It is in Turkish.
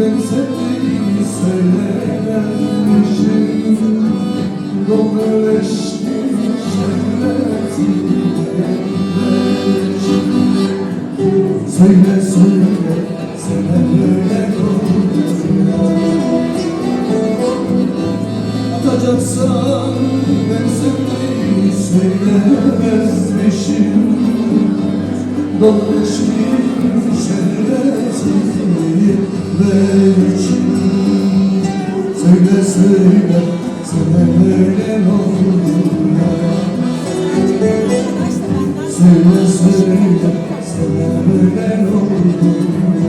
Ben seni söylememişim Dolayışmış şehvetine Söyle söyle Söyle. Böyle Atacaksan ben seni haber için Söyle söyle sana böyle mi oldu ya Söyle söyle sana böyle mi oldu ya